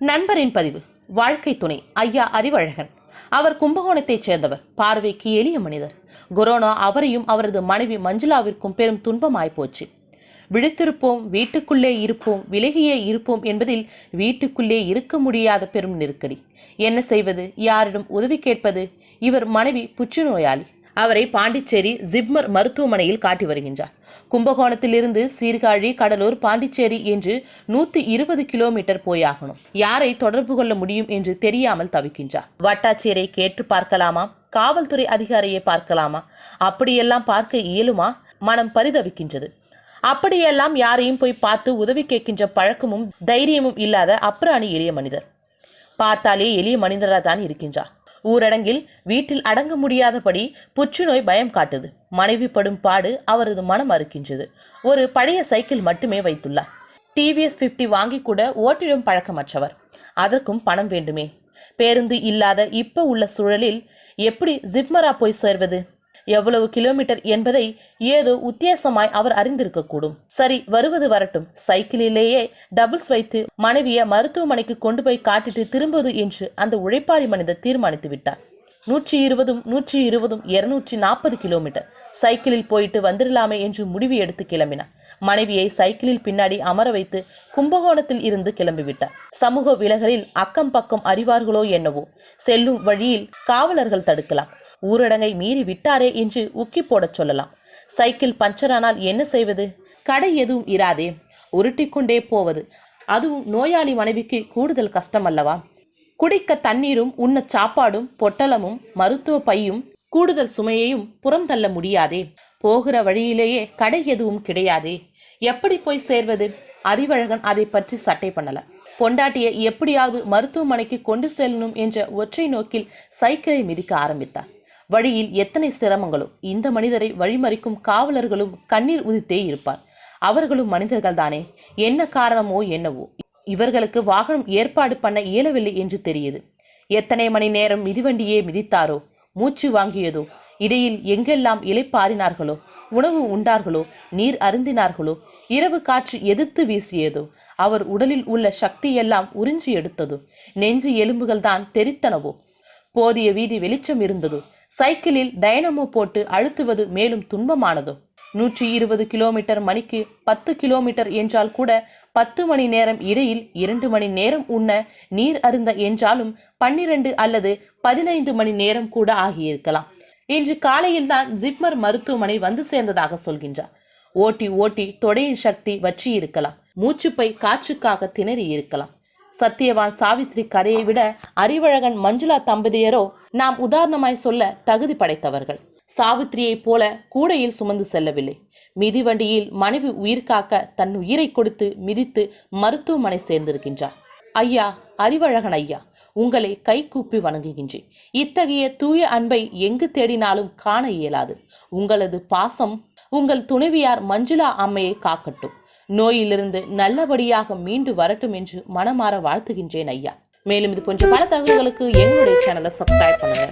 நண்பரின் பதிவு வாழ்க்கை துணை ஐயா அறிவழகன். அவர் கும்பகோணத்தைச் சேர்ந்தவர் பார்வைக்கு எளிய மனிதர். கொரோனா அவரையும் அவரது மனைவி மஞ்சுளாவிற்கும் பெரும் துன்பமாய் போச்சு. விழித்திருப்போம் வீட்டுக்குள்ளே இருப்போம் விலகியே இருப்போம் என்பதில் வீட்டுக்குள்ளே இருக்க முடியாத பெரும் நெருக்கடி. என்ன செய்வது? யாரிடம் உதவி கேட்பது? இவர் மனைவி புற்றுநோயாளி. அவரை பாண்டிச்சேரி ஜிப்மர் மருத்துவமனையில் காட்டி வருகின்றார். கும்பகோணத்திலிருந்து சீர்காழி கடலூர் பாண்டிச்சேரி என்று நூத்தி இருபது கிலோமீட்டர் போயாகணும் யாரை தொடர்பு கொள்ள முடியும் என்று தெரியாமல் தவிக்கின்றார். வட்டாட்சியரை கேட்டு பார்க்கலாமா? காவல்துறை அதிகாரியை பார்க்கலாமா? அப்படியெல்லாம் பார்க்க இயலுமா? மனம் பரிதவிக்கின்றது. அப்படியெல்லாம் யாரையும் போய் பார்த்து உதவி கேட்கின்ற பழக்கமும் தைரியமும் இல்லாத அப்ராணி எளிய மனிதர். பார்த்தாலே எளிய மனிதராக தான் இருக்கின்றார். ஊரடங்கில் வீட்டில் அடங்க முடியாதபடி புற்றுநோய் பயம் காட்டுது. மனைவி படும் பாடு அவரது மனம் அறுக்கின்றது. ஒரு பழைய சைக்கிள் மட்டுமே வைத்துள்ளார். டிவிஎஸ் 50 வாங்கி கூட ஓட்டிடும் பழக்கமற்றவர். அதற்கும் பணம் வேண்டுமே. பேருந்து இல்லாத இப்ப உள்ள சூழலில் எப்படி ஜிப்மரா போய் சேர்வது? எவ்வளவு கிலோமீட்டர் என்பதை ஏதோ உத்தியாசமாய் அவர் அறிந்திருக்கக்கூடும். சரி வருவது வரட்டும். சைக்கிளிலேயே டபுள்ஸ் வைத்து மனைவியை மருத்துவமனைக்கு கொண்டு போய் காட்டிட்டு திரும்புவது என்று அந்த உழைப்பாளி மனிதர் தீர்மானித்து விட்டார். நூற்றி இருபதும் நூற்றி இருபதும் இருநூற்றி நாற்பது கிலோமீட்டர். சைக்கிளில் போயிட்டு வந்துடலாமே என்று முடிவு எடுத்து கிளம்பினார். மனைவியை சைக்கிளில் பின்னாடி அமர வைத்து கும்பகோணத்தில் இருந்து கிளம்பிவிட்டார். சமூக விலகலில் அக்கம் பக்கம் அறிவார்களோ என்னவோ. செல்லும் வழியில் காவலர்கள் தடுக்கலாம். ஊரடங்கை மீறி விட்டாரே என்று உக்கி போடச் சொல்லலாம். சைக்கிள் பஞ்சரானால் என்ன செய்வது? கடை எதுவும் இராதே. உருட்டிக்கொண்டே போவது. அதுவும் நோயாளி மனைவிக்கு கூடுதல் கஷ்டம் அல்லவா? குடிக்க தண்ணீரும் உண்ண சாப்பாடும் பொட்டலமும் மருத்துவ பையும் கூடுதல் சுமையையும் புறம் தள்ள முடியாதே. போகிற வழியிலேயே கடை எதுவும் கிடையாதே. எப்படி போய் சேர்வது? அறிவழகன் அதை பற்றி சட்டை பண்ணல. பொண்டாட்டியை எப்படியாவது மருத்துவமனைக்கு கொண்டு செல்லணும் என்ற ஒற்றை நோக்கில் சைக்கிளை மிதிக்க ஆரம்பித்தார். வழியில் எத்தனை சிரமங்களோ இந்த மனிதரை வழிமறிக்கும் காவலர்களும் கண்ணீர் உதித்தே இருப்பார். அவர்களும் மனிதர்கள் தானே என்ன காரணமோ என்னவோ? இவர்களுக்கு வாகனம் ஏற்பாடு பண்ண இயலவில்லை என்று தெரியுது. எத்தனை மணி நேரம் மிதிவண்டியே மிதித்தாரோ? மூச்சு வாங்கியதோ? இடையில் எங்கெல்லாம் இலைப்பாரினார்களோ உணவு உண்டார்களோ? நீர் அருந்தினார்களோ? இரவு காற்று எதிர்த்து வீசியதோ? அவர் உடலில் உள்ள சக்தியெல்லாம் உறிஞ்சி எடுத்ததோ? நெஞ்சு எலும்புகள் தான் தெரித்தனவோ? போதிய வீதி வெளிச்சம் இருந்ததோ? சைக்கிளில் டைனமோ போட்டு அழுத்துவது மேலும் துன்பமானதோ? நூற்றி இருபது கிலோமீட்டர் மணிக்கு பத்து கிலோமீட்டர் என்றால் கூட பத்து மணி நேரம் இடையில் இரண்டு மணி நேரம் உண்ண நீர் அருந்த என்றாலும் பன்னிரண்டு அல்லது பதினைந்து மணி நேரம் கூட ஆகியிருக்கலாம். இன்று காலையில் தான் ஜிப்மர் மருத்துவமனை வந்து சேர்ந்ததாக சொல்கின்றார். ஓட்டி ஓட்டி தொடையின் சக்தி வற்றி இருக்கலாம் மூச்சுப்பை காற்றுக்காக திணறி இருக்கலாம் சத்தியவான் சாவித்ரி கதையை விட அறிவழகன் மஞ்சுளா தம்பதியரோ நாம் உதாரணமாய் சொல்ல தகுதி படைத்தவர்கள். சாவித்திரியைப் போல கூடையில் சுமந்து செல்லவில்லை. மிதிவண்டியில் மனைவி உயிர் காக்க தன் உயிரை கொடுத்து மிதித்து மருத்துவமனை சேர்ந்திருக்கின்றார். ஐயா அறிவழகன் ஐயா உங்களை கை கூப்பி வணங்குகின்றேன். இத்தகைய தூய அன்பை எங்கு தேடினாலும் காண இயலாது. உங்களது பாசம் உங்கள் துணைவியார் மஞ்சுளா அம்மையை காக்கட்டும். நோயிலிருந்து நல்லபடியாக மீண்டு வரட்டும் என்று மனமாற வாழ்த்துகின்றேன் ஐயா. மேலும் இது போன்ற பல தகவல்களுக்கு எங்களுடைய சேனலை சப்ஸ்கிரைப் பண்ணுங்க.